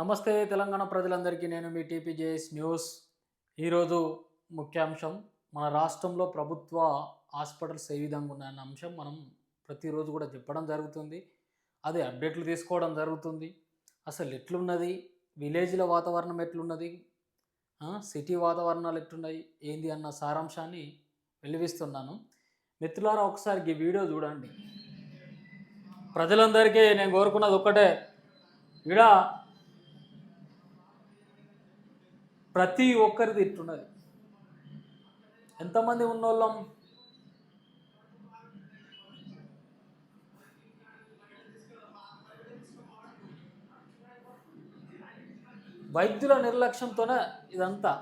నమస్తే తెలంగాణ ప్రజలందరికీ నేను మీ టీపీజేఎస్ న్యూస్. ఈరోజు ముఖ్యాంశం మన రాష్ట్రంలో ప్రభుత్వ హాస్పిటల్స్ ఏ విధంగా ఉన్నాయన్న అంశం మనం ప్రతిరోజు కూడా చెప్పడం జరుగుతుంది. అదే అప్డేట్లు తీసుకోవడం జరుగుతుంది. అసలు ఎట్లున్నది? విలేజ్ల వాతావరణం ఎట్లున్నది? సిటీ వాతావరణాలు ఎట్లున్నాయి? ఏంది అన్న సారాంశాన్ని వెలివిస్తున్నాను. మిత్రులారా ఒకసారి ఈ వీడియో చూడండి. ప్రజలందరికీ నేను కోరుకున్నది ఒక్కటే. ఈడ ప్రతి ఒక్కరిది ఇట్టున్నది ఎంతమంది ఉన్నోళ్ళం? వైద్యుల నిర్లక్ష్యంతోనే ఇదంతా.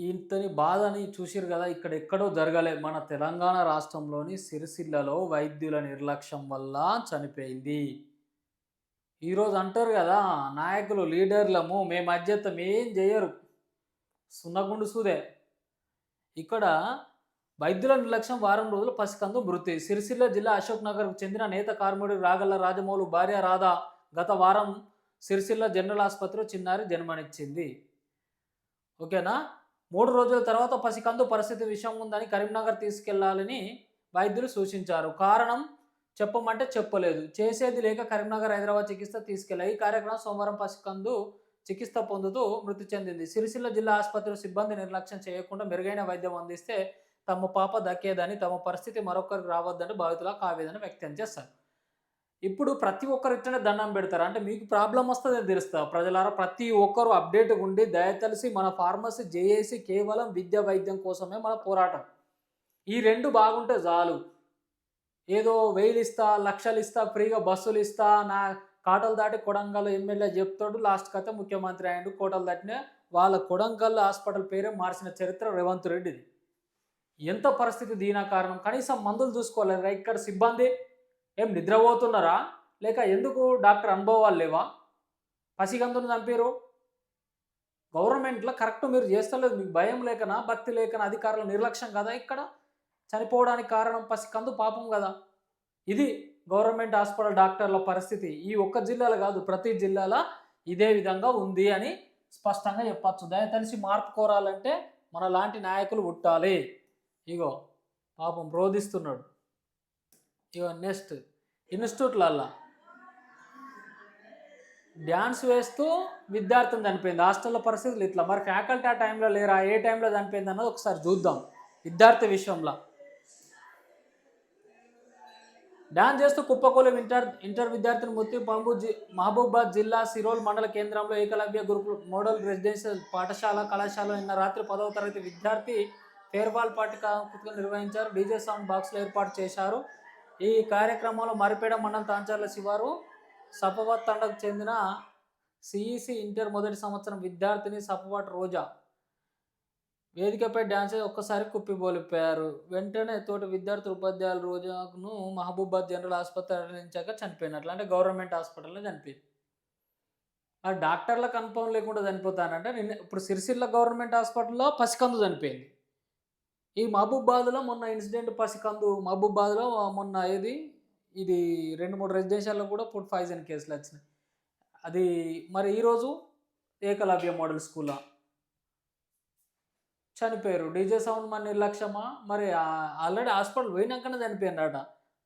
ఇంతని బాధని చూసిరు కదా ఇక్కడ ఎక్కడో జరగలే. మన తెలంగాణ రాష్ట్రంలోని సిరిసిల్లలో వైద్యుల నిర్లక్ష్యం వల్ల చనిపోయింది. ఈరోజు అంటారు కదా నాయకులు లీడర్లము మేము అధ్యత్తం ఏం చేయరు సున్నగుండు సూదే. ఇక్కడ వైద్యుల నిర్లక్ష్యం వారం రోజులు పసికందు మృతి. సిరిసిల్ల జిల్లా అశోక్ నగర్కు చెందిన నేత కార్మికుడు రాగల్ల రాజమౌళి భార్య రాధ గత వారం సిరిసిల్ల జనరల్ ఆసుపత్రిలో చిన్నారి జన్మనిచ్చింది. ఓకేనా? మూడు రోజుల తర్వాత పసికందు పరిస్థితి విషయం ఉందని కరీంనగర్ తీసుకెళ్ళాలని వైద్యులు సూచించారు. కారణం చెప్పమంటే చెప్పలేదు. చేసేది లేక కరీంనగర్ హైదరాబాద్ చికిత్స తీసుకెళ్ళాయి ఈ కార్యక్రమం సోమవారం పసికందు చికిత్స పొందుతూ మృతి చెందింది. సిరిసిల్ల జిల్లా ఆసుపత్రి సిబ్బంది నిర్లక్ష్యం చేయకుండా మెరుగైన వైద్యం అందిస్తే తమ పాప దక్కేదని తమ పరిస్థితి మరొకరికి రావద్దని బాధితులకు ఆవేదన వ్యక్తం చేస్తారు ఇప్పుడు ప్రతి ఒక్కరు ఇట్లనే దండం పెడతారు? అంటే మీకు ప్రాబ్లం వస్తుంది తెలుస్తా. ప్రజలారా ప్రతి ఒక్కరు అప్డేట్ ఉండి దయతలిసి మన ఫార్మసీ జేఏసి కేవలం విద్య వైద్యం కోసమే మన పోరాటం. ఈ రెండు బాగుంటే చాలు. ఏదో వెయిలు ఇస్తా లక్షలు ఇస్తా ఫ్రీగా బస్సులు ఇస్తా నా కాటలు దాటి కొడంగల్ ఎమ్మెల్యే చెప్తాడు. లాస్ట్ కథ ముఖ్యమంత్రి అయ్యాడు. కోటలు దాటిన వాళ్ళ కొడంగల్ హాస్పిటల్ పేరే మార్చిన చరిత్ర రేవంత్ రెడ్డిది. ఎంత పరిస్థితి దీనా కారణం? కనీసం మందులు చూసుకోలేరా ఇక్కడ సిబ్బంది ఏం నిద్రపోతున్నారా? లేక ఎందుకు డాక్టర్ అనుభవాలు లేవా? పసిగందును చంపారు గవర్నమెంట్లో కరెక్ట్ మీరు చేస్తలేదు. మీకు భయం లేకనా భక్తి లేకనా అధికారుల నిర్లక్ష్యం కదా ఇక్కడ? చనిపోవడానికి కారణం పసికందు పాపం కదా. ఇది గవర్నమెంట్ హాస్పిటల్ డాక్టర్ల పరిస్థితి. ఈ ఒక్క జిల్లాలో కాదు ప్రతి జిల్లాలో ఇదే విధంగా ఉంది అని స్పష్టంగా చెప్పచ్చు. దయతలిసి మార్పు కోరాలంటే మన లాంటి నాయకులు ఉట్టాలి ఇగో పాపం రోధిస్తున్నాడు. ఇగో నెక్స్ట్ ఇన్స్టిట్యూట్లల్లా డ్యాన్స్ వేస్తూ విద్యార్థిని చనిపోయింది. హాస్టల్లో పరిస్థితులు ఇట్లా. మరి ఫ్యాకల్టీ ఆ టైంలో లేరా? ఏ టైంలో చనిపోయింది అన్నది ఒకసారి చూద్దాం. విద్యార్థి విషయంలో. డాన్స్ చేస్తూ కుప్పకూలం ఇంటర్ ఇంటర్ విద్యార్థిని మృతి పంబు జి మహబూబాద్ జిల్లా సిరోల్ మండల కేంద్రంలో ఏకలవ్య గురుకుల మోడల్ రెసిడెన్షియల్ పాఠశాల కళాశాల నిన్న రాత్రి పదవ తరగతి విద్యార్థి ఫేర్బాల్ పార్టీ నిర్వహించారు. డీజే సౌండ్ బాక్స్లు ఏర్పాటు చేశారు. ఈ కార్యక్రమంలో మరిపేడ మండలం తాంచర్ల శివారు సపవత్ తండకు చెందిన సిఈసి ఇంటర్ మొదటి సంవత్సరం విద్యార్థిని సపవాట్ రోజా వేదికపై డ్యాన్స్ ఒక్కసారి కుప్పిబోలిపోయారు వెంటనే తోటి విద్యార్థులు ఉపాధ్యాయులు రోజును మహబూబాద్ జనరల్ ఆసుపత్రి తరలించాక చనిపోయినట్లు. అంటే గవర్నమెంట్ హాస్పిటల్లో చనిపోయింది ఆ డాక్టర్ల కన్ఫర్మ్ లేకుండా చనిపోతానంటే నిన్న ఇప్పుడు సిరిసిల్ల గవర్నమెంట్ హాస్పిటల్లో పసికందు చనిపోయింది. ఈ మహబూబాద్లో మొన్న ఇన్సిడెంట్ పసికందు మహబూబాద్లో మొన్న ఏది? ఇది రెండు మూడు రెసిడెన్షియల్లో కూడా ఫుడ్ పాయిజన్ కేసులు వచ్చినాయి. అది మరి ఈరోజు ఏకలవ్య మోడల్ స్కూల్లో చనిపోయారు. డీజే సౌండ్ మన నిర్లక్ష్యమా? మరి ఆల్రెడీ హాస్పిటల్ పోయినాకనే చనిపోయినారట.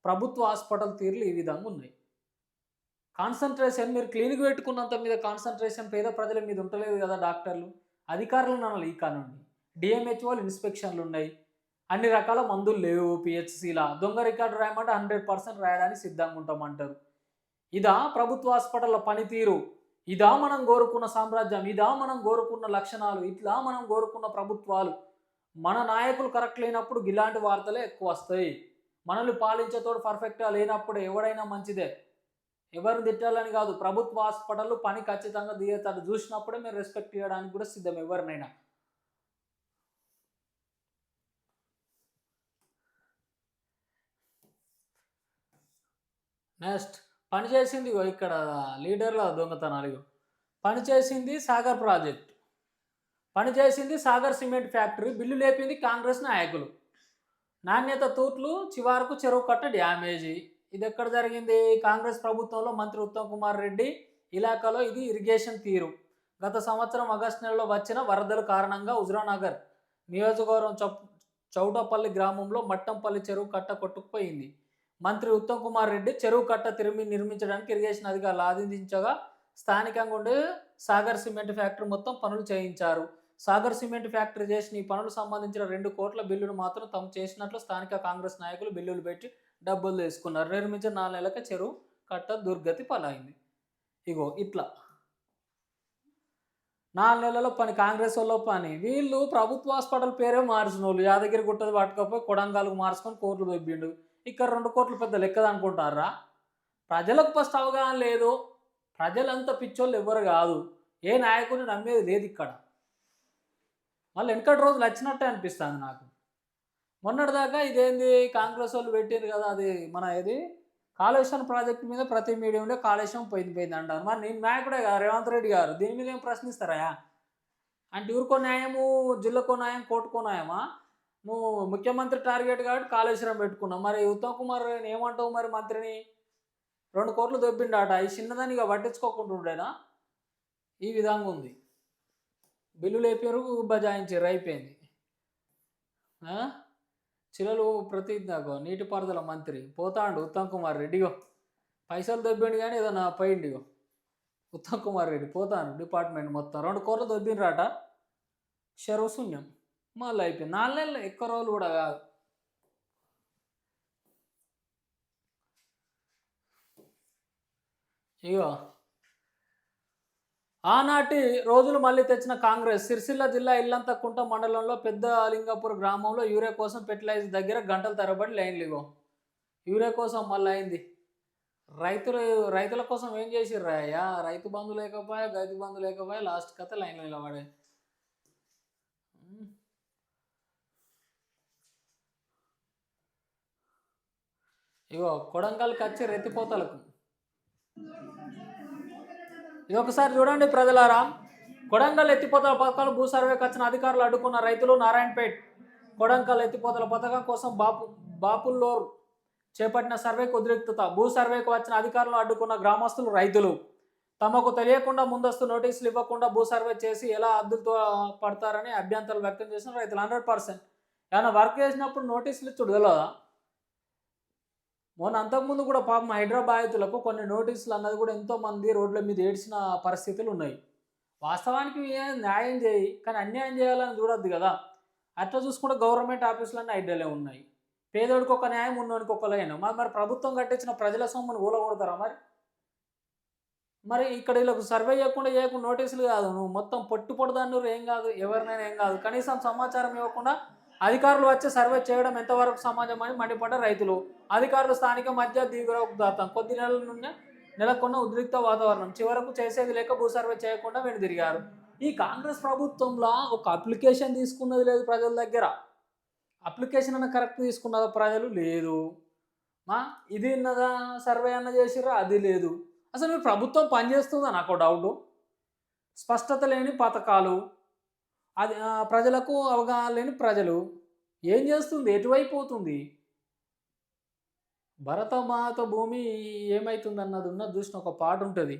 ప్రభుత్వ హాస్పిటల్ తీరులు ఈ విధంగా ఉన్నాయి కాన్సన్ట్రేషన్ మీరు క్లినిక్ పెట్టుకున్నంత మీద కాన్సన్ట్రేషన్ పేద ప్రజల మీద ఉండలేదు కదా డాక్టర్లు? అధికారులు అనాలి ఈ కానుండి. డిఎంహెచ్ఓలు ఇన్స్పెక్షన్లు ఉన్నాయి. అన్ని రకాల మందులు లేవు పిహెచ్సిలా. దొంగ రికార్డు రాయమంటే హండ్రెడ్ పర్సెంట్ రాయడానికి సిద్ధంగా ఉంటామంటారు. ఇదా ప్రభుత్వ హాస్పిటల్ల పనితీరు. ఇదా మనం కోరుకున్న సామ్రాజ్యం ఇదా మనం కోరుకున్న లక్షణాలు ఇట్లా మనం కోరుకున్న ప్రభుత్వాలు. మన నాయకులు కరెక్ట్ లేనప్పుడు ఇలాంటి వార్తలే ఎక్కువ వస్తాయి. మనల్ని పాలించేతోడు పర్ఫెక్ట్గా లేనప్పుడు ఎవడైనా మంచిదే. ఎవరిని తిట్టాలని కాదు ప్రభుత్వ హాస్పిటల్ పని ఖచ్చితంగా దిగేతాడు చూసినప్పుడే మీరు రెస్పెక్ట్ చేయడానికి కూడా సిద్ధం ఎవరినైనా. నెక్స్ట్ పనిచేసింది ఇక్కడ లీడర్ల దొంగతనాలు పనిచేసింది పని చేసింది సాగర్ ప్రాజెక్ట్. పనిచేసింది సాగర్ సిమెంట్ ఫ్యాక్టరీ. బిల్లు లేపింది కాంగ్రెస్ నాయకులు. నాణ్యత తూట్లు చివరకు చెరువు కట్ట డ్యామేజీ. ఇది ఎక్కడ జరిగింది? కాంగ్రెస్ ప్రభుత్వంలో మంత్రి ఉత్తమ్ కుమార్ రెడ్డి ఇలాకాలో ఇది ఇరిగేషన్ తీరు. గత సంవత్సరం ఆగస్టు నెలలో వచ్చిన వరదల కారణంగా హుజరానగర్ నియోజకవర్గం చౌ చౌటపల్లి గ్రామంలో మట్టంపల్లి చెరువు కట్ట కొట్టుకుపోయింది. మంత్రి ఉత్తమ్ కుమార్ రెడ్డి చెరువు కట్ట తిరిగి నిర్మించడానికి ఇరిగేషన్ అధికారులు ఆదేశించగా స్థానికంగా ఉండే సాగర్ సిమెంట్ ఫ్యాక్టరీ మొత్తం పనులు చేయించారు. సాగర్ సిమెంట్ ఫ్యాక్టరీ చేసిన ఈ పనులకు సంబంధించిన రెండు కోట్ల బిల్లును మాత్రం తాము చేసినట్లు స్థానిక కాంగ్రెస్ నాయకులు బిల్లులు పెట్టి డబ్బులు తీసుకున్నారు. నిర్మించిన నాలుగు నెలల చెరువు కట్ట దుర్గతి పలాయింది ఇగో ఇట్లా. నాలుగు నెలల పని కాంగ్రెస్ వాళ్ళ పని వీళ్ళు ప్రభుత్వ హాస్పిటల్ పేరే మార్చిన వాళ్ళు యాదగిరి గుట్టది పట్టుకపోయి కొడంగాలకు మార్చుకొని కోర్లు దొబ్బిండు. ఇక్కడ రెండు కోట్లు పెద్ద లెక్కది అనుకుంటారా? ప్రజలకు ఫస్ట్ అవగాహన లేదు. ప్రజలంతా పిచ్చోళ్ళు ఎవ్వరు కాదు. ఏ నాయకుడిని నమ్మేది లేదు ఇక్కడ. మళ్ళీ వెనకటి రోజులు వచ్చినట్టే అనిపిస్తుంది నాకు. మొన్నటిదాకా ఇదేంది కాంగ్రెస్ వాళ్ళు పెట్టారు కదా అది మన ఇది కాళేశ్వరం ప్రాజెక్టు మీద ప్రతి మీడియంలో కాళేశ్వరం పోయింది పోయింది అంటారు. మరి నేను నాయకుడే కదా రేవంత్ రెడ్డి గారు. దీని మీద ఏం ప్రశ్నిస్తారా అంటే ఊరికో న్యాయము జిల్లాకో న్యాయం కోర్టుకో న్యాయమా? నువ్వు ముఖ్యమంత్రి టార్గెట్ కాబట్టి కాళేశ్వరం పెట్టుకున్నావు. మరి ఉత్తమ్ కుమార్ ఏమంటావు మరి మంత్రిని? రెండు కోట్లు దొబ్బిండాట. ఈ చిన్నదాన్ని ఇక పట్టించుకోకుండా ఉండేనా? ఈ విధంగా ఉంది. బిల్లులు లేపారు బజాయించారు అయిపోయింది. చిలలు ప్రతి నీటిపారుదల మంత్రి. పోతాండు ఉత్తమ్ కుమార్ రెడ్డిగో పైసలు దొబ్బిండు కానీ ఏదన్నా పోయిండిగో ఉత్తమ్ కుమార్ రెడ్డి పోతాను డిపార్ట్మెంట్ మొత్తం. రెండు కోట్లు దొబ్బిండ్రాట? చెరువు శూన్యం మళ్ళీ అయిపోయింది. నాలుగు నెలలు ఎక్కువ రోజులు కూడా కాదు. ఇగో ఆనాటి రోజులు మళ్ళీ తెచ్చిన కాంగ్రెస్. సిరిసిల్ల జిల్లా ఇల్లంతకుంట మండలంలో పెద్ద లింగాపూర్ గ్రామంలో యూరియా కోసం ఫెర్టిలైజర్ దగ్గర గంటల తరబడి లైన్లు ఇగో. యూరియా కోసం మళ్ళీ అయింది. రైతులు రైతుల కోసం ఏం చేసిర్రు అయ్యా? రైతు బంధు లేకపోయా గైతు బంధు లేకపోయా? లాస్ట్ కథ లైన్లో నిలబడే. ఇగో కొడంగల్కి వచ్చి రెత్తిపోతలకు. ఇది ఒకసారి చూడండి ప్రజలారా. కొడంగల్ ఎత్తిపోతల పథకాలు భూ సర్వేకి వచ్చిన అధికారులు అడ్డుకున్న రైతులు నారాయణపేట్ కొడంకల్ ఎత్తిపోతల పథకం కోసం బాపు బాపుల్లో చేపట్టిన సర్వేకు ఉద్రిక్తత. భూ సర్వేకు వచ్చిన అధికారులు అడ్డుకున్న గ్రామస్తులు రైతులు. తమకు తెలియకుండా ముందస్తు నోటీసులు ఇవ్వకుండా భూ సర్వే చేసి ఎలా అద్దులతో పడతారని అభ్యంతరాలు వ్యక్తం చేసిన రైతులు. Hundred percent. ఏమైనా వర్క్ చేసినప్పుడు నోటీసులు ఇచ్చుడు తెలియదా మొన్న అంతకుముందు కూడా పాపం హైదరాబాదులకు కొన్ని నోటీసులు అన్నది కూడా ఎంతోమంది రోడ్ల మీద ఏడ్చిన పరిస్థితులు ఉన్నాయి. వాస్తవానికి న్యాయం చేయి కానీ అన్యాయం చేయాలని చూడొద్దు కదా. అట్లా చూసుకుంటే గవర్నమెంట్ ఆఫీసులన్నీ ఐడియాలే ఉన్నాయి. పేదోడికి ఒక న్యాయం ఉన్నోడికి ఒక లైన్. మరి మరి ప్రభుత్వం కట్టించిన ప్రజల సొమ్మును ఊలగొడతారా మరి? మరి ఇక్కడ వీళ్ళకు సర్వే చేయకుండా చేయకుండా నోటీసులు కాదు. నువ్వు మొత్తం పొట్టు పొడదాన్ని ఏం కాదు ఎవరినైనా ఏం కాదు. కనీసం సమాచారం ఇవ్వకుండా అధికారులు వచ్చి సర్వే చేయడం ఎంతవరకు సమాజం అని మండిపడ్డ రైతులు. అధికారులు స్థానిక మధ్య దిగుదాతం కొద్ది నెలల నుండి నెలకొన్న ఉద్రిక్త వాతావరణం. చివరకు చేసేది లేక భూ సర్వే చేయకుండా వెనుదిరిగారు. ఈ కాంగ్రెస్ ప్రభుత్వంలో ఒక అప్లికేషన్ తీసుకున్నది లేదు ప్రజల దగ్గర. అప్లికేషన్ అన్న కరెక్ట్ తీసుకున్నదా ప్రజలు? లేదు. మా ఇది ఉన్నదా సర్వే అన్న చేసిరా అది లేదు. అసలు మీ ప్రభుత్వం పనిచేస్తుందా? నాకు డౌట్. స్పష్టత లేని పథకాలు. అది ప్రజలకు అవగాహన లేని ప్రజలు ఏం చేస్తుంది? ఎటువైపోతుంది భరతమాత భూమి ఏమవుతుంది అన్నది ఉన్న చూసిన ఒక పాట ఉంటుంది.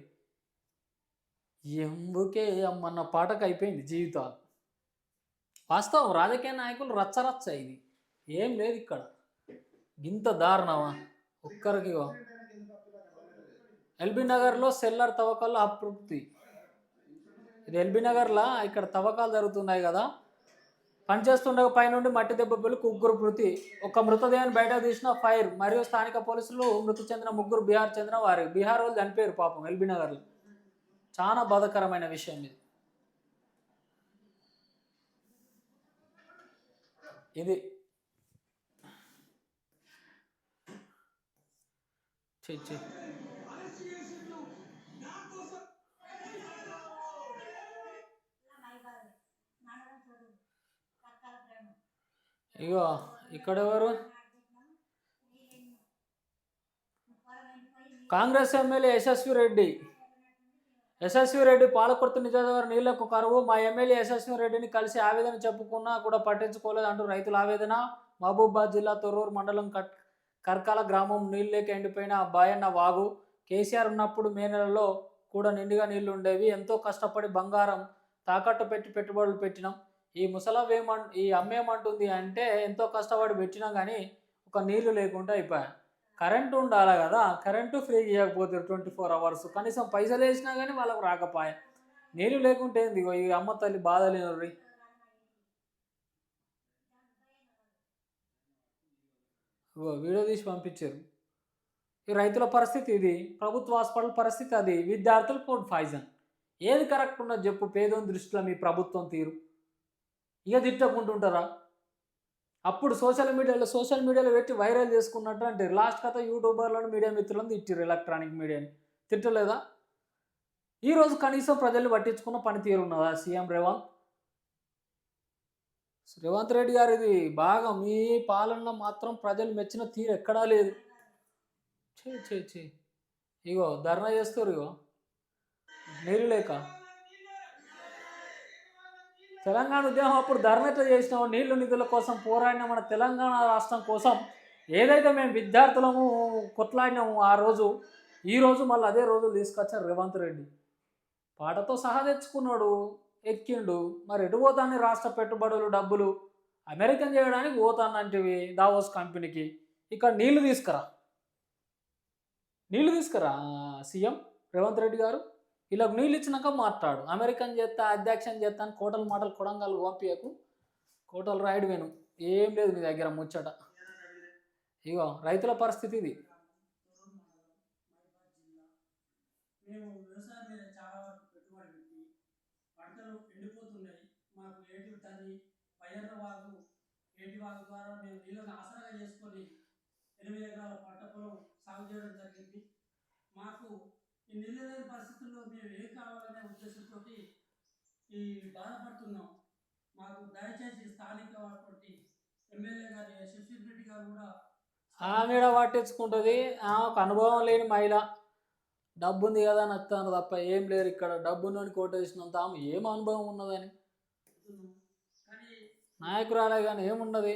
ఎందుకే అమ్మన్న పాటకు అయిపోయింది జీవితాలు? వాస్తవం రాజకీయ నాయకులు రచ్చరచ్చ ఇది. ఏం లేదు ఇక్కడ. ఇంత దారుణమా? ఒక్కరికి ఎల్బీ నగర్లో సెల్లర్ తవ్వకాల్లో అప్రూప్తి. ఇది ఎల్బీ నగర్లో ఇక్కడ తవ్వకాలు జరుగుతున్నాయి కదా. పనిచేస్తుండగా పైనుండి మట్టి దెబ్బ పిల్లలు ముగ్గురు మృతి. ఒక మృతదేహాన్ని బయట తీసిన ఫైర్ మరియు స్థానిక పోలీసులు మృతి చెందిన ముగ్గురు బీహార్ చెందిన వారు. బీహార్ వాళ్ళు చనిపోయారు పాపం ఎల్బీ నగర్లో. చాలా బాధకరమైన విషయం ఇది. ఇది ఛీ, ఇగో ఇక్కడ ఎవరు కాంగ్రెస్ ఎమ్మెల్యే యశస్వి రెడ్డి. యశస్వి రెడ్డి పాలకుర్తి నిజామాబాద్ నీళ్ళకు కరువు. మా ఎమ్మెల్యే యశస్వి రెడ్డిని కలిసి ఆవేదన చెప్పుకున్నా కూడా పట్టించుకోలేదు అంటూ రైతుల ఆవేదన. మహబూబాద్ జిల్లా తొర్రూరు మండలం కట్ కర్కాల గ్రామం నీళ్ళు లేక ఎండిపోయిన బాయన్న వాగు. కేసీఆర్ ఉన్నప్పుడు మే నెలలో కూడా నిండుగా నీళ్ళు ఉండేవి ఎంతో కష్టపడి బంగారం తాకట్టు పెట్టి పెట్టుబడులు పెట్టినాం. ఈ ముసలవ్ ఏమం ఈ అమ్మేమంటుంది అంటే ఎంతో కష్టపడి పెట్టినా కానీ ఒక నీళ్ళు లేకుండా అయిపోయా. కరెంటు ఉండాలి కదా కరెంటు ఫ్రీ చేయకపోతే ట్వంటీ ఫోర్ అవర్స్ కనీసం పైసలు వేసినా కానీ వాళ్ళకు రాకపోయా. నీళ్ళు లేకుంటే ఏంది ఈ అమ్మ తల్లి బాధలేను రీ వీడియో తీసి పంపించారు. ఈ రైతుల పరిస్థితి ఇది ప్రభుత్వ హాస్పిటల్ పరిస్థితి అది విద్యార్థులు ఫుడ్ పాయిజన్. ఏది కరెక్ట్ ఉన్నది చెప్పు పేదోని దృష్టిలో మీ ప్రభుత్వం తీరు. ఇక తిట్టకుంటుంటారా అప్పుడు సోషల్ మీడియాలో సోషల్ మీడియాలో పెట్టి వైరల్ చేసుకున్నట్టు అంటే లాస్ట్ కథ యూట్యూబర్లను మీడియా మిత్రులను తిట్టిరు ఎలక్ట్రానిక్ మీడియాని. తిట్టలేదా? ఈరోజు కనీసం ప్రజల్ని పట్టించుకున్న పనితీరు ఉన్నదా? సీఎం రేవంత్? రేవంత్ రెడ్డి గారు ఇది బాగా మీ పాలన మాత్రం ప్రజలు మెచ్చిన తీరు ఎక్కడా లేదు. చే చే చే ఇగో ధర్నా చేస్తారు ఇగో. నీళ్ళు లేక. తెలంగాణ ఉద్యమం అప్పుడు ధర్నా ఎట్లా చేసినామో నీళ్ళు నిధుల కోసం పోరాడిన మన తెలంగాణ రాష్ట్రం కోసం. ఏదైతే మేము విద్యార్థులము కొట్లాడినాము ఆ రోజు ఈ రోజు మళ్ళీ అదే రోజు తీసుకొచ్చారు రేవంత్ రెడ్డి. పాటతో సహా తెచ్చుకున్నాడు ఎక్కిండు. మరి ఎటు పోతాన్ని రాష్ట్ర పెట్టుబడులు డబ్బులు? అమెరికన్ చేయడానికి పోతానంటివి దావోస్ కంపెనీకి. ఇక్కడ నీళ్ళు తీసుకురా. నీళ్ళు తీసుకురా సీఎం రేవంత్ రెడ్డి గారు. ఇలా నీళ్ళు ఇచ్చినాక మాట్లాడు అమెరికన్ చేస్తా అధ్యక్షం చేస్తా అని కోటలు మాటలు కొడంగాలు పంపించకు కోటలు రాయడు వేను ఏం లేదు నీ దగ్గర ముచ్చట. ఇగో రైతుల పరిస్థితి ఇది. మేము వ్యవసాయం మీద చాలా పెట్టుబడి పెట్టి పంటలు ఎండిపోతున్నాయి. మాకు ఏటి తల్లి పైర్ల వాగు ఏటి వాగు ద్వారా మేము నీళ్ళని ఆసరాగా చేసుకొని ఎనిమిది ఎకరాల పంట పొలం సాగు చేయడం జరిగింది. మాకు ఈ నీళ్ళు లేని పరిస్థితుల్లో మేము ఏం కావాలనే ఉద్దేశంతో ఈ బాధపడుతున్నాం. మాకు దయచేసి స్థానికటువంటి ఎమ్మెల్యే గారి శశిర్ రెడ్డి గారు కూడా ఆమె ఈడ పట్టించుకుంటుంది. ఆమెకు అనుభవం లేని మహిళ. డబ్బు ఉంది కదా అని వస్తాను తప్ప ఏం లేరు ఇక్కడ. డబ్బున్నోని కోటేసినంత ఆమె ఏం అనుభవం ఉన్నదని. నాయకురాలే కానీ ఏమున్నది?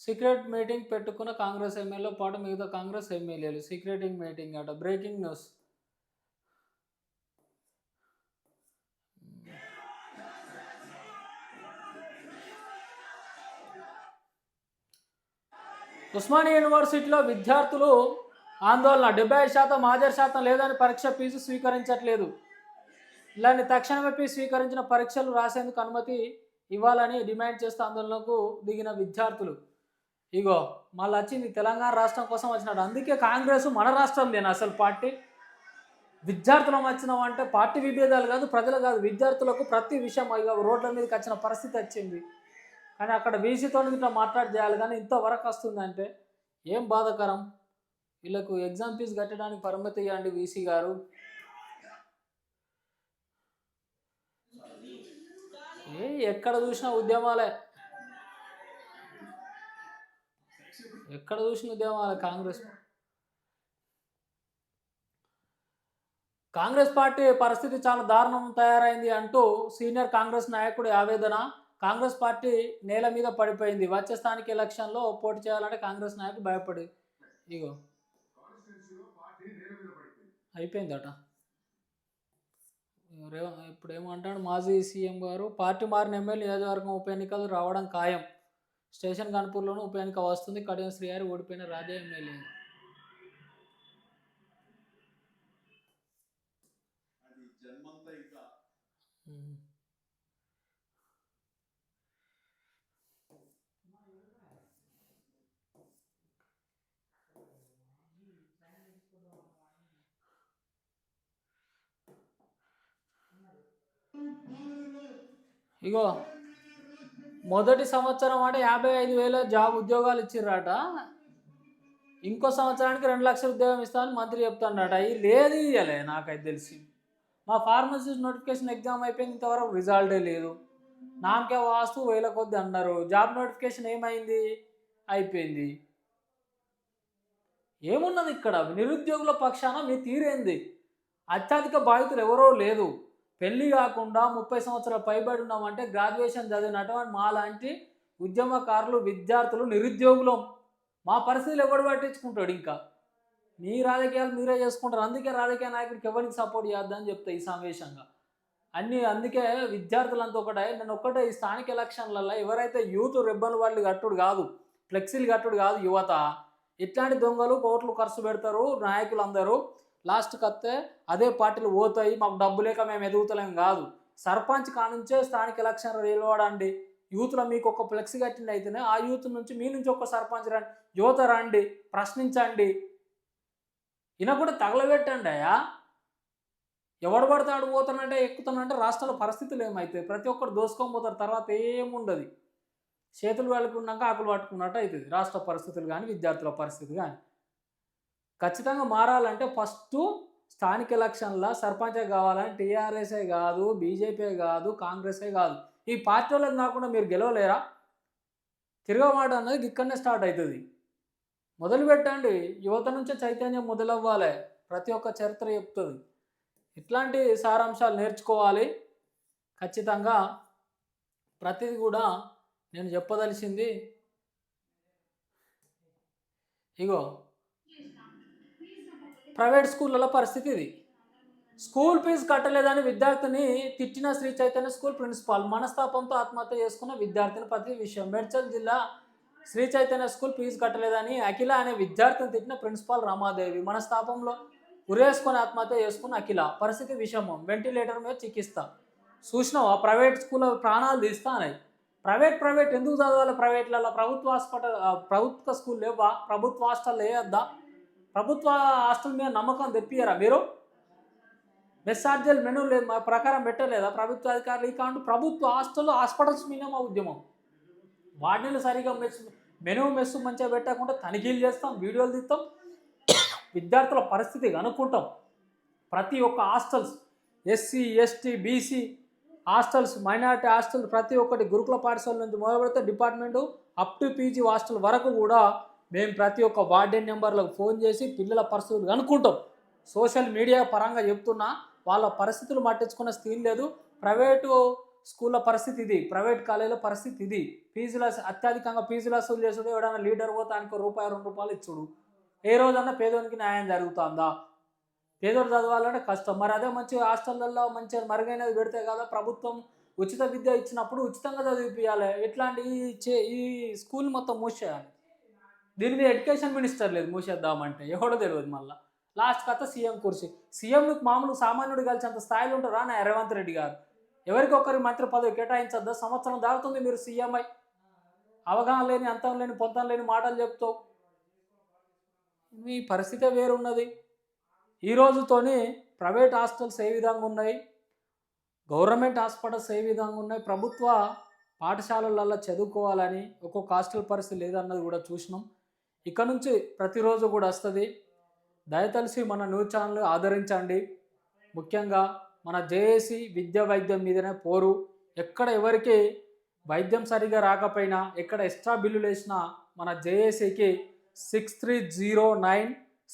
సీక్రెట్ మీటింగ్ పెట్టుకున్న కాంగ్రెస్ ఎమ్మెల్యే పాటు మిగతా కాంగ్రెస్ ఎమ్మెల్యేలు. సీక్రెట్ మీటింగ్ అట. Breaking news. ఉస్మానియా యూనివర్సిటీలో విద్యార్థులు ఆందోళన డెబ్బై ఐదు శాతం హాజరు శాతం లేదని పరీక్ష ఫీజు స్వీకరించట్లేదు. ఇలాంటి తక్షణమే ఫీజు స్వీకరించిన పరీక్షలు రాసేందుకు అనుమతి ఇవ్వాలని డిమాండ్ చేస్తూ ఆందోళనకు దిగిన విద్యార్థులు. ఇగో మళ్ళీ వచ్చింది తెలంగాణ రాష్ట్రం కోసం వచ్చినాడు అందుకే కాంగ్రెస్ మన రాష్ట్రం నేను అసలు పార్టీ. విద్యార్థులం వచ్చినాం అంటే పార్టీ విభేదాలు కాదు ప్రజలు కాదు. విద్యార్థులకు ప్రతి విషయం ఇక రోడ్ల మీదకి వచ్చిన పరిస్థితి వచ్చింది. కానీ అక్కడ వీసీతో ఇట్లా మాట్లాడి చేయాలి కానీ ఇంతవరకు వస్తుందంటే ఏం బాధాకరం? వీళ్ళకు ఎగ్జామ్ ఫీజు కట్టడానికి పరిమితి ఇవ్వండి వీసీ గారు. ఏ ఎక్కడ చూసినా ఉద్యమాలే. ఎక్కడ చూసిన ఉద్యమాలే కాంగ్రెస్. కాంగ్రెస్ పార్టీ పరిస్థితి చాలా దారుణం తయారైంది అంటూ సీనియర్ కాంగ్రెస్ నాయకుడి ఆవేదన కాంగ్రెస్ పార్టీ నేల మీద పడిపోయింది. వచ్చే స్థానిక ఎలక్షన్లో పోటీ చేయాలంటే కాంగ్రెస్ నాయకులు భయపడి ఇగో. అయిపోయిందట ఇప్పుడు ఏమంటాడు మాజీ సీఎం గారు. పార్టీ మారిన ఎమ్మెల్యే నియోజకవర్గం ఉప ఎన్నికలు రావడం ఖాయం. స్టేషన్ కనుపూర్లోనూ ఉప ఎన్నిక వస్తుంది. కడియం శ్రీహారి ఓడిపోయిన రాజా ఎమ్మెల్యే అది జన్మంతా ఇంకా ఉమ్. ఇగో మొదటి సంవత్సరం అంటే యాభై ఐదు వేల జాబ్ ఉద్యోగాలు ఇచ్చిర్రట. ఇంకో సంవత్సరానికి రెండు లక్షల ఉద్యోగం ఇస్తామని మంత్రి చెప్తాడట ఇది లేదు ఇయ్యలే నాకైతే తెలిసి. మా ఫార్మసిస్ట్ నోటిఫికేషన్ ఎగ్జామ్ అయిపోయింది ఇంతవరకు రిజల్టే లేదు. నామకే వాస్తు వేల కొద్ది అన్నారు. జాబ్ నోటిఫికేషన్ ఏమైంది? అయిపోయింది. ఏమున్నది ఇక్కడ? నిరుద్యోగుల పక్షాన మీ తీరేంది? అత్యధిక బాధితులు ఎవరో లేదు పెళ్ళి కాకుండా ముప్పై సంవత్సరాల పైబడి ఉన్నామంటే గ్రాడ్యుయేషన్ చదివినటువంటి మా లాంటి ఉద్యమకారులు విద్యార్థులు నిరుద్యోగులం. మా పరిస్థితులు ఎవడు పట్టించుకుంటాడు ఇంకా? మీ రాజకీయాలు మీరే చేసుకుంటారు. అందుకే రాజకీయ నాయకుడికి ఎవరికి సపోర్ట్ చేద్దని చెప్తా ఈ సమావేశంగా. అన్ని అందుకే విద్యార్థులంతా ఒకటే నేను ఒక్కటే ఈ స్థానిక ఎలక్షన్లలో ఎవరైతే యూత్ రెబ్బన్ వాళ్ళు కట్టుడు కాదు ఫ్లెక్సీలు కట్టుడు కాదు యువత ఇట్లాంటి దొంగలు కోట్లు ఖర్చు పెడతారు నాయకులు అందరూ లాస్ట్కి వస్తే అదే పార్టీలు పోతాయి మాకు డబ్బు లేక మేము ఎదుగుతలేం కాదు. సర్పంచ్ కానుంచే స్థానిక ఎలక్షన్ నిలవడండి యూత్లో మీకు ఒక ఫ్లెక్సీ కట్టింది అయితేనే ఆ యూత్ నుంచి మీ నుంచి ఒక సర్పంచ్ రండి యువత రండి ప్రశ్నించండి. ఈయన కూడా తగలబెట్టండి అయ్యా. ఎవడు పడతాడు పోతానంటే ఎక్కుతానంటే రాష్ట్రాల పరిస్థితులు ఏమైతాయి? ప్రతి ఒక్కరు దోసుకొని పోతారు తర్వాత ఏముండదు. చేతులు వెళ్కున్నాక ఆకులు పట్టుకున్నట్టు అవుతుంది రాష్ట్ర పరిస్థితులు కానీ విద్యార్థుల పరిస్థితి కానీ ఖచ్చితంగా మారాలంటే ఫస్ట్ స్థానిక ఎలక్షన్లో సర్పంచే కావాలని టీఆర్ఎస్ఏ కాదు బీజేపీ కాదు కాంగ్రెసే కాదు. ఈ పార్టీ వాళ్ళకి కాకుండా మీరు గెలవలేరా? తిరగమాట అన్నది ఇక్కడనే స్టార్ట్ అవుతుంది మొదలు పెట్టండి. యువత నుంచే చైతన్యం మొదలవ్వాలి. ప్రతి ఒక్క చరిత్ర చెప్తుంది. ఇట్లాంటి సారాంశాలు నేర్చుకోవాలి. ఖచ్చితంగా ప్రతిదీ కూడా నేను చెప్పదలిసింది. ఇగో ప్రైవేట్ స్కూళ్ళలో పరిస్థితి ఇది. స్కూల్ ఫీజు కట్టలేదని విద్యార్థిని తిట్టిన శ్రీ చైతన్య స్కూల్ ప్రిన్సిపాల్ మనస్తాపంతో ఆత్మహత్య చేసుకున్న విద్యార్థిని ప్రతి విషయం. మేడ్చల్ జిల్లా శ్రీ చైతన్య స్కూల్ ఫీజు కట్టలేదని అఖిల అనే విద్యార్థిని తిట్టిన ప్రిన్సిపాల్ రమాదేవి మనస్తాపంలో ఉరేసుకొని ఆత్మహత్య చేసుకున్న అఖిల. పరిస్థితి విషమం. వెంటిలేటర్ మీద చికిత్స. చూసినావా? ప్రైవేట్ స్కూల్లో ప్రాణాలు తీస్తా అని ప్రైవేట్ ప్రైవేట్ ఎందుకు చదవాలి ప్రైవేట్లలో? ప్రభుత్వ హాస్పిటల్ ప్రభుత్వ స్కూల్ లేవా? ప్రభుత్వ హాస్టల్ వేయద్దా ప్రభుత్వ ఆస్తుల మీద నమ్మకం తెప్పియరా మీరు? మెస్ మెనూ లేదు మా ప్రకారం పెట్టలేదా ప్రభుత్వ అధికారులు? ఈ కాంటు ప్రభుత్వ ఆస్తులు హాస్పిటల్స్ మీద మా ఉద్యమం. వాటిని సరిగా మెస్ మెనూ మెస్ మంచిగా పెట్టకుండా తనిఖీలు చేస్తాం వీడియోలు తీస్తాం విద్యార్థుల పరిస్థితి కనుక్కుంటాం. ప్రతి ఒక్క hostels SC ST BC hostels minority hostel ప్రతి ఒక్కటి గురుకుల పాఠశాల నుంచి మొదలుపెడితే department up to PG hostel వరకు కూడా మేము ప్రతి ఒక్క వార్డెన్ నెంబర్లకు ఫోన్ చేసి పిల్లల పరిస్థితులు కనుక్కుంటాం. సోషల్ మీడియా పరంగా చెప్తున్నా వాళ్ళ పరిస్థితులు మట్టించుకున్న స్థితి లేదు. ప్రైవేటు స్కూళ్ళ పరిస్థితి ఇది ప్రైవేట్ కాలేజీల పరిస్థితి ఇది. ఫీజుల అత్యధికంగా ఫీజులు వసూలు చేసుడు ఎవడైనా లీడర్ పోతానికి రూపాయి రెండు రూపాయలు ఇచ్చుడు. ఏ రోజన్నా పేదోనికి న్యాయం జరుగుతుందా? పేదోడు చదవాలంటే కష్టం. మరి అదే మంచి హాస్టళ్ళల్లో మంచిగా మరుగైనది పెడితే కదా ప్రభుత్వం ఉచిత విద్య ఇచ్చినప్పుడు ఉచితంగా చదివిపించాలి ఇట్లాంటి ఈ చే- ఈ స్కూల్ మొత్తం మూసేయాలి? దీని మీద ఎడ్యుకేషన్ మినిస్టర్ లేదు మూసేద్దామంటే ఎవడో తెలియదు మళ్ళీ. లాస్ట్ కథ సీఎం కుర్చీ. సీఎం మామూలు సామాన్యుడు కలిసేంత స్థాయిలో ఉంటారా నా రేవంత్ రెడ్డి గారు. ఎవరికొకరి మంత్రి పదవి కేటాయించద్దా? సంవత్సరం దాటుతుంది మీరు సీఎం అయి. అవగాహన లేని అంతం లేని పొంతం లేని మాటలు చెప్తావు. మీ పరిస్థితే వేరున్నది. ఈ రోజుతోని ప్రైవేట్ హాస్టల్స్ ఏ విధంగా ఉన్నాయి? గవర్నమెంట్ హాస్పిటల్స్ ఏ విధంగా ఉన్నాయి? ప్రభుత్వ పాఠశాలలలో చదువుకోవాలని ఒక్కొక్క హాస్టల్ పరిస్థితి లేదన్నది కూడా చూసినాం. ఇక నుంచి ప్రతిరోజు కూడా వస్తుంది. దయతలిసి మన న్యూస్ ఛానల్ ఆదరించండి. ముఖ్యంగా మన జేఏసీ విద్యా వైద్యం మీదనే పోరు. ఎక్కడ ఎవరికి వైద్యం సరిగా రాకపోయినా ఎక్కడ ఎక్స్ట్రా బిల్లులు వేసినా మన జేఏసీకి six three zero nine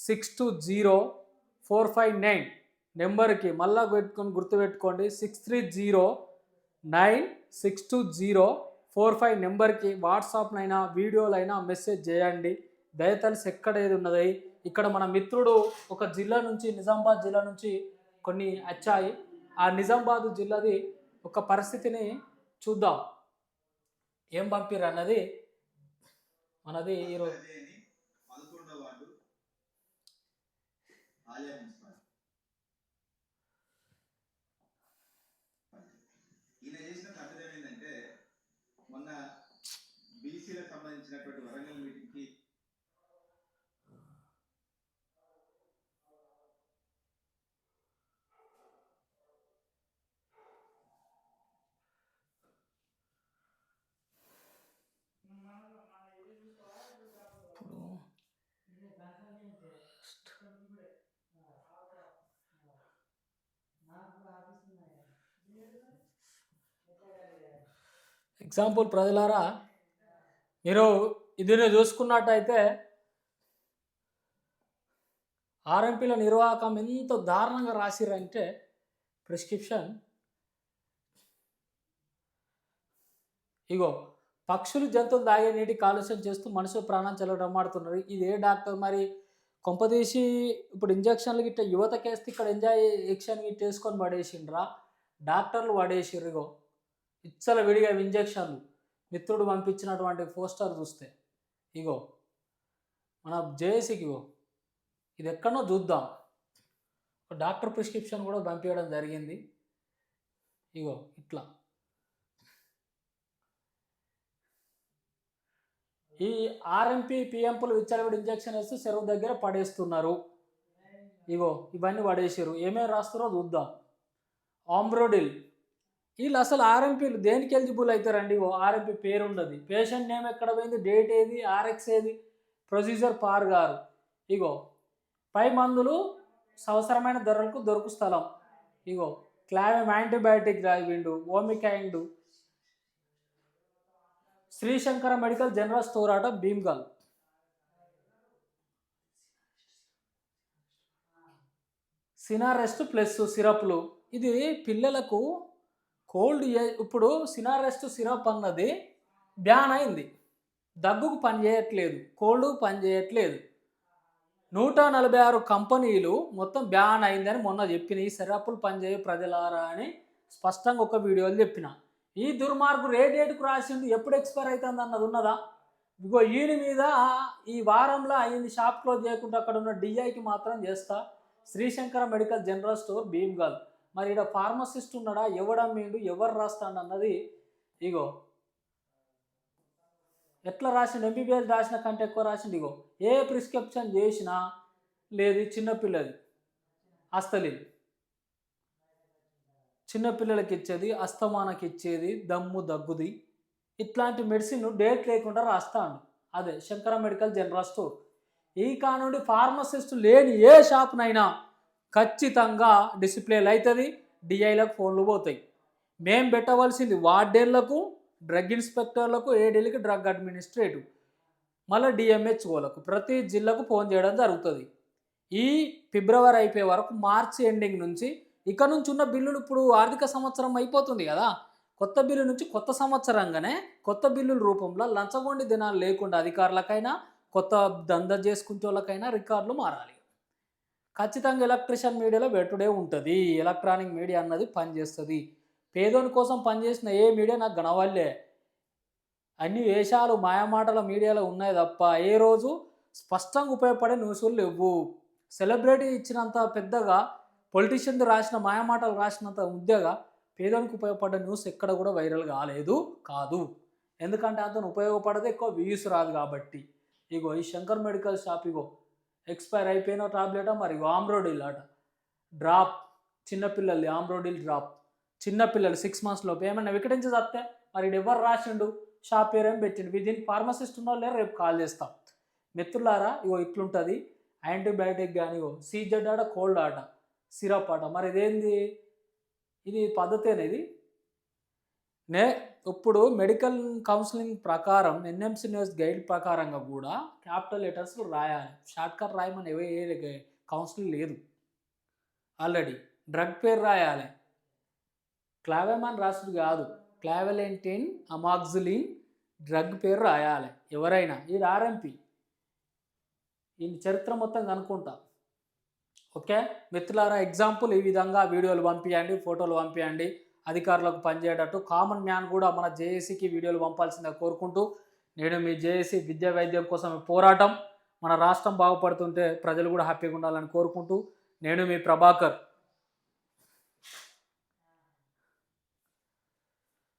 six two zero four five nine నెంబర్కి మళ్ళా పెట్టుకొని గుర్తుపెట్టుకోండి. Six three zero nine six two zero four five నెంబర్కి వాట్సాప్నైనా వీడియోలైనా మెసేజ్ చేయండి. దయతలిసి ఎక్కడ ఏది ఉన్నది? ఇక్కడ మన మిత్రుడు ఒక జిల్లా నుంచి నిజామాబాద్ జిల్లా నుంచి కొన్ని వచ్చాయి ఆ నిజామాబాద్ జిల్లాది ఒక పరిస్థితిని చూద్దాం. ఏం పంపిరు అన్నది? మనది ఈరోజు ఎగ్జాంపుల్ ప్రజలారా మీరు ఇదిని చూసుకున్నట్టయితే ఆర్ఎంపీల నిర్వాహకం ఎంత దారుణంగా రాసిరంటే ప్రిస్క్రిప్షన్ ఇగో పక్షులు జంతువులు తాగే నీటి కాలుష్యం చేస్తూ మనుషులు ప్రాణం చెల్లడమాడుతున్నారు ఇది ఏ డాక్టర్ మరి? కొంపదీసి ఇప్పుడు ఇంజక్షన్లు గిట్ట యువతకేస్తే ఇక్కడ ఎంజాయ్ ఎక్షన్ గిట్ట వేసుకొని పడేసిండ్రా? డాక్టర్లు పడేసిర్రు ఇగో. ఇచ్చల విడిగా ఇంజక్షన్లు మిత్రుడు పంపించినటువంటి పోస్టర్ చూస్తే ఇగో మన జేఏసీకి ఇగో ఇది ఎక్కడో చూద్దాం. ఒక డాక్టర్ ప్రిస్క్రిప్షన్ కూడా పంపించడం జరిగింది. ఇగో ఇట్లా. ఈ ఆర్ఎంపీ పిఎంపులు విచ్చలవిడి ఇంజక్షన్ వేస్తూ చెరువు దగ్గర పడేస్తున్నారు. ఇగో ఇవన్నీ పడేసారు ఏమేమి రాస్తారో చూద్దాం. ఆంబ్రోడిల్ వీళ్ళు అసలు ఆర్ఎంపీలు దేనికి ఎలిజిబుల్ అవుతారండి? ఓ ఆర్ఎంపీ పేరు ఉండదు పేషెంట్ నేమ్ ఎక్కడ పోయింది? డేట్ ఏది? ఆర్ఎక్స్ ఏది? ప్రొసీజర్ పార్ గారు. ఇగో పై మందులు అవసరమైన ధరలకు దొరుకు స్థలం. ఇగో క్లావెమ్ యాంటీబయాటిక్ రాయిండు ఓమికాయిండు శ్రీశంకర మెడికల్ జనరల్ స్టోర్ ఆట భీమ్గల్. సినారెస్ట్ ప్లస్ సిరప్లు. ఇది పిల్లలకు కోల్డ్ ఇప్పుడు సినారెస్ట్ సిరప్ అన్నది బ్యాన్ అయింది. దగ్గుకు పని చేయట్లేదు కోల్డ్ పని చేయట్లేదు. నూట నలభై ఆరు కంపెనీలు మొత్తం బ్యాన్ అయిందని మొన్న చెప్పిన ఈ సిరప్లు పనిచేయ ప్రజలారా అని స్పష్టంగా ఒక వీడియోలు చెప్పిన. ఈ దుర్మార్గు రేడియేట్కు రాసింది ఎప్పుడు ఎక్స్పైర్ అవుతుంది అన్నది ఉన్నదా? ఇగో ఈయన మీద ఈ వారంలో అయింది షాప్ క్లోజ్ చేయకుండా అక్కడ ఉన్న డిఐకి మాత్రం చేస్తా. Sri Shankar medical general store Bhimgal మరి ఇక్కడ ఫార్మసిస్ట్ ఉన్నాడా? ఎవడమ్మీడు ఎవరు రాస్తాడు అన్నది ఇగో. ఎట్లా రాసిండు? ఎంబీబీఎస్ రాసిన కంటే ఎక్కువ రాసిండు ఇగో. ఏ ప్రిస్క్రిప్షన్ చేసినా లేదు చిన్నపిల్లది అస్తలేదు చిన్నపిల్లలకి ఇచ్చేది అస్తమానకి ఇచ్చేది దమ్ము దగ్గుది. ఇట్లాంటి మెడిసిన్ డేట్ లేకుండా రాస్తాను అదే శంకర మెడికల్ జనరల్ స్టోర్. ఈ కానుండి ఫార్మసిస్ట్ లేని ఏ షాప్నైనా ఖచ్చితంగా డిసిప్లేలు అవుతుంది డిఐలకు ఫోన్లు పోతాయి. మేము పెట్టవలసింది వార్డెన్లకు డ్రగ్ ఇన్స్పెక్టర్లకు ఏడీలకి డ్రగ్ అడ్మినిస్ట్రేటివ్ మళ్ళీ డిఎంహెచ్ఓలకు ప్రతి జిల్లాకు ఫోన్ చేయడం జరుగుతుంది. ఈ ఫిబ్రవరి అయిపోయే వరకు మార్చి ఎండింగ్ నుంచి ఇక్కడ నుంచి ఉన్న బిల్లులు ఇప్పుడు ఆర్థిక సంవత్సరం అయిపోతుంది కదా కొత్త బిల్లు నుంచి కొత్త సంవత్సరంగానే కొత్త బిల్లుల రూపంలో లంచగొండి దినాలు లేకుండా అధికారులకైనా కొత్త దంద చేసుకునే వాళ్ళకైనా రికార్డులు మారాలి. ఖచ్చితంగా ఎలక్ట్రిషియన్ మీడియాలో వెటుడే ఉంటుంది. ఎలక్ట్రానిక్ మీడియా అన్నది పనిచేస్తుంది. పేదోని కోసం పనిచేసిన ఏ మీడియా నాకు గణవల్లే అన్ని వేషాలు మాయమాటల మీడియాలో ఉన్నాయి తప్ప ఏ రోజు స్పష్టంగా ఉపయోగపడే న్యూస్లు లేవు. సెలబ్రిటీ ఇచ్చినంత పెద్దగా పొలిటీషియన్ రాసిన మాయమాటలు రాసినంత ముద్దగా పేదోనికి ఉపయోగపడే న్యూస్ ఎక్కడ కూడా వైరల్ కాలేదు కాదు. ఎందుకంటే అతను ఉపయోగపడదు ఎక్కువ వ్యూస్ రాదు కాబట్టి. ఇగో ఈ శంకర్ మెడికల్ షాప్ ఇగో ఎక్స్పైర్ అయిపోయిన టాబ్లెట్? మరి ఆమ్రోడిల్ అట డ్రాప్. చిన్నపిల్లలు ఆమ్రోడిల్ డ్రాప్. చిన్నపిల్లలు సిక్స్ మంత్స్ లోపు ఏమన్నా వికటించి చస్తే మరి ఎవరు రాసిండు? షాప్ పేరు ఏం పెట్టిండు? విదిన్ ఫార్మసిస్ట్ ఉన్నో లేరు రేపు కాల్ చేస్తాం. మిత్రులారా ఇగో ఇట్లుంటుంది. యాంటీబయాటిక్ కానీ ఇగో సీజెడ్ ఆట కోల్డ్ ఆట. సిరప్ ఆట. మరి ఇదేంది? ఇది పద్ధతి అనేది నే ఇప్పుడు మెడికల్ కౌన్సిలింగ్ ప్రకారం ఎన్ఎంసీ న్యూస్ గైడ్ ప్రకారంగా కూడా క్యాపిటల్ లెటర్స్ రాయాలి. షార్ట్ కట్ రాయమని ఏ కౌన్సిలింగ్ లేదు. ఆల్రెడీ డ్రగ్ పేరు రాయాలి. క్లావెమాన్ రాసుడు కాదు. క్లావెలెంటిన్ అమాక్సిలిన్ డ్రగ్ పేరు రాయాలి. ఎవరైనా ఈ ఆర్ఎంపి. ఈ చరిత్ర మొత్తం కనుక్కుంటా. ఓకే? మిత్రులారా ఎగ్జాంపుల్ ఈ విధంగా వీడియోలు పంపించండి ఫోటోలు పంపించండి అధికారులకు పనిచేయటట్టు కామన్ మ్యాన్ కూడా మన జేఏసీకి వీడియోలు పంపాల్సిందిగా కోరుకుంటూ నేను మీ జేఏసీ విద్యా వైద్యం కోసం పోరాటం మన రాష్ట్రం బాగుపడుతుంటే ప్రజలు కూడా హ్యాపీగా ఉండాలని కోరుకుంటూ నేను మీ ప్రభాకర్.